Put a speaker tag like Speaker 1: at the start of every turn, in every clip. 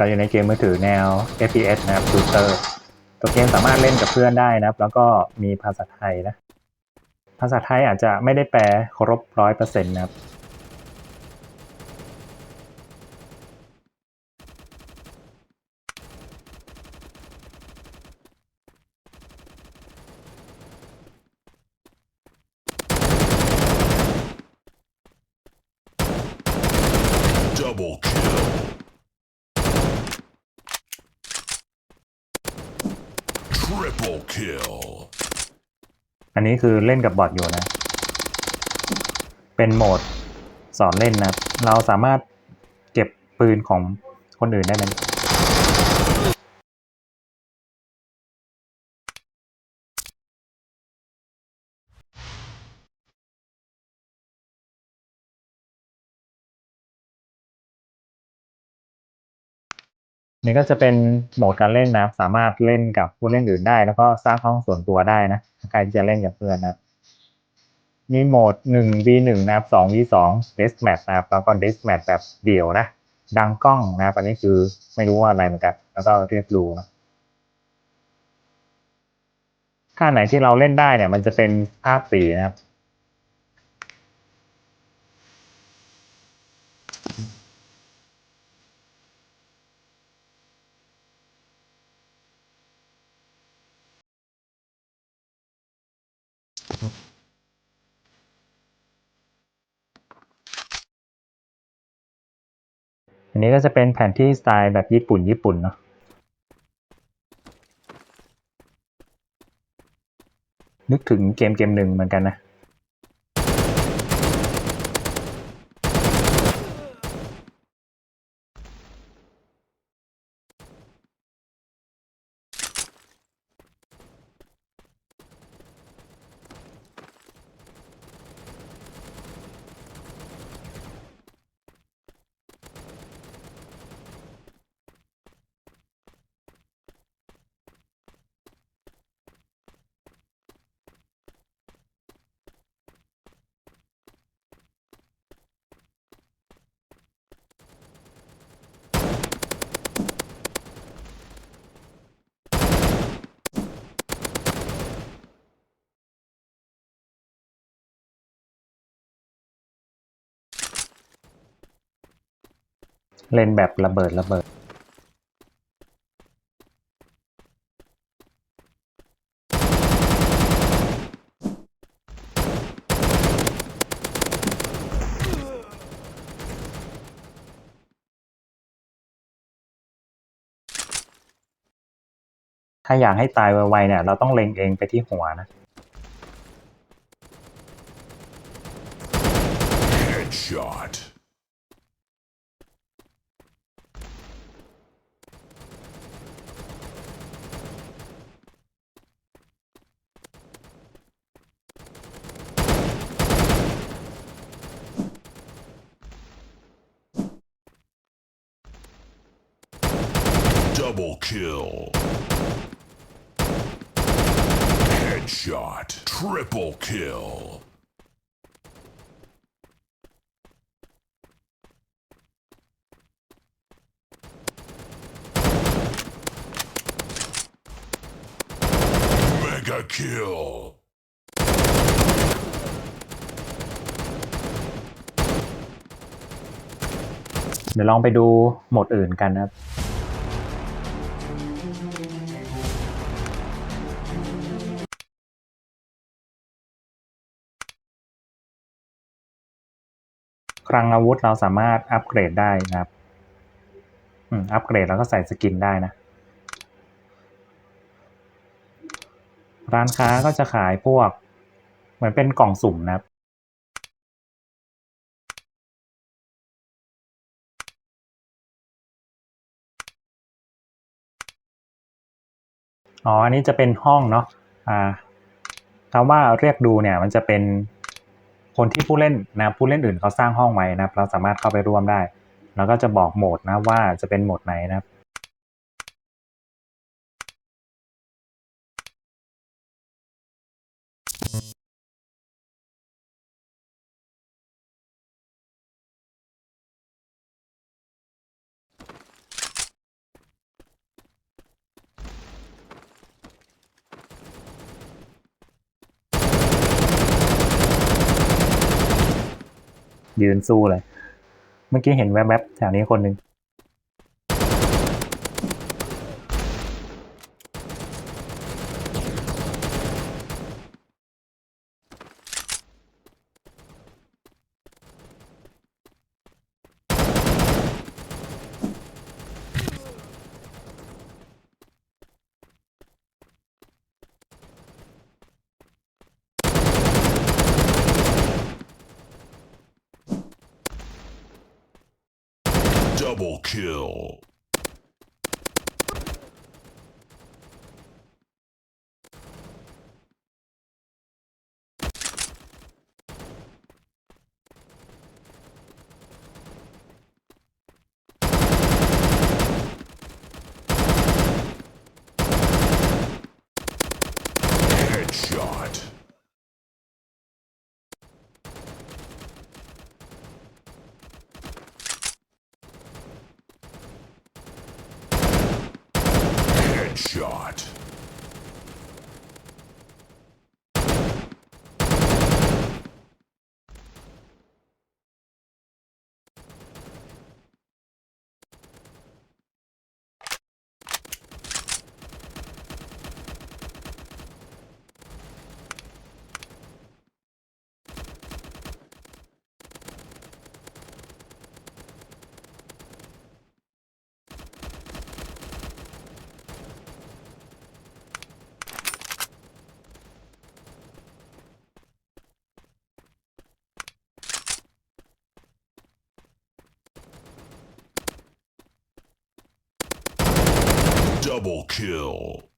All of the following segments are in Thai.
Speaker 1: เราอยู่ในเกมมือถือแนว FPS นะครับชูเตอร์ตัวเกมสามารถเล่นกับเพื่อนได้นะครับ แล้วก็มีภาษาไทยนะ ภาษาไทยอาจจะไม่ได้แปลครบร้อยเปอร์เซ็นต์นะครับ
Speaker 2: Double kill. Triple kill.
Speaker 1: อันนี้คือเล่นกับบอทอยู่นะ เป็นโหมดสอนเล่นนะ เราสามารถเก็บปืนของคนอื่นได้ไหม นี่ก็จะเป็นโหมดการเล่นนะครับ สามารถเล่นกับผู้เล่นอื่นได้ แล้วก็สร้างห้องส่วนตัวได้นะใครที่จะเล่นกับเพื่อนนะมีโหมด 1 v 1 นะครับ 2 v 2 death match นะครับ แล้วก็ death match แบบเดี่ยวนะ ดังกล้องนะครับอันนี้คือไม่รู้ว่าอะไรเหมือนกัน แล้วก็เรียกรูนะค่าไหนที่เราเล่นได้เนี่ย มันจะเป็นภาพสีนะครับ นนี้ก็จะเป็นแผนที่สไตล์แบบญี่ปุ่นญี่ปุ่นเนาะนึกถึงเกมเกมหนึ่งเหมือนกันนะ เล่นแบบระเบิดระเบิด ถ้าอยากให้ตายไวๆเนี่ย เราต้องเล็งเองไปที่หัวนะ
Speaker 2: Headshot. Double kill. Headshot. Triple kill. Mega kill.
Speaker 1: เดี๋ยวลองไปดูโหมดอื่นกันนะครับ คลังอาวุธเราสามารถอัปเกรดได้นะครับอืมอัปเกรดแล้วก็ใส่สกินได้นะ ร้านค้าก็จะขายพวก เหมือนเป็นกล่องสุ่มนะครับอ๋อ อันนี้จะเป็นห้องเนาะ อ่าคำว่าเรียกดูเนี่ยมันจะเป็น คนที่ผู้เล่นนะผู้เล่นอื่นเขาสร้างห้องไว้นะครับเราสามารถเข้าไปร่วมได้ แล้วก็จะบอกโหมดนะว่าจะเป็นโหมดไหนนะครับ ยืนสู้เลย เมื่อกี้เห็นแวบๆแถวนี้คนหนึ่ง
Speaker 2: Double kill. Headshot. Double kill.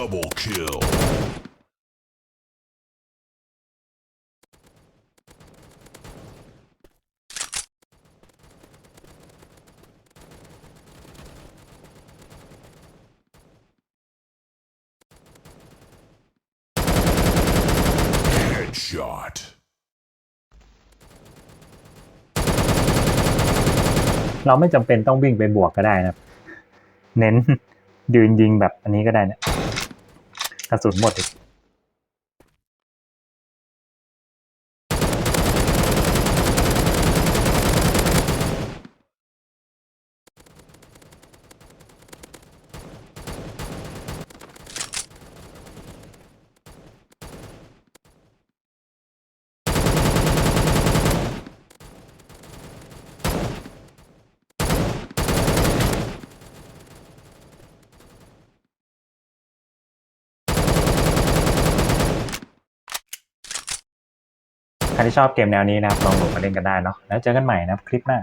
Speaker 2: Double kill. Headshot.
Speaker 1: เราไม่จำเป็นต้องวิ่งไปบวกก็ได้นะครับเน้นยืนยิงแบบอันนี้ก็ได้เนะ กระสุนหมดอีก ครที่ชอบเกมแนวนี้นะครับลองโหลดมาเล่นกันได้เนาะแล้วเจอกันใหม่นะครับคลิปหน้า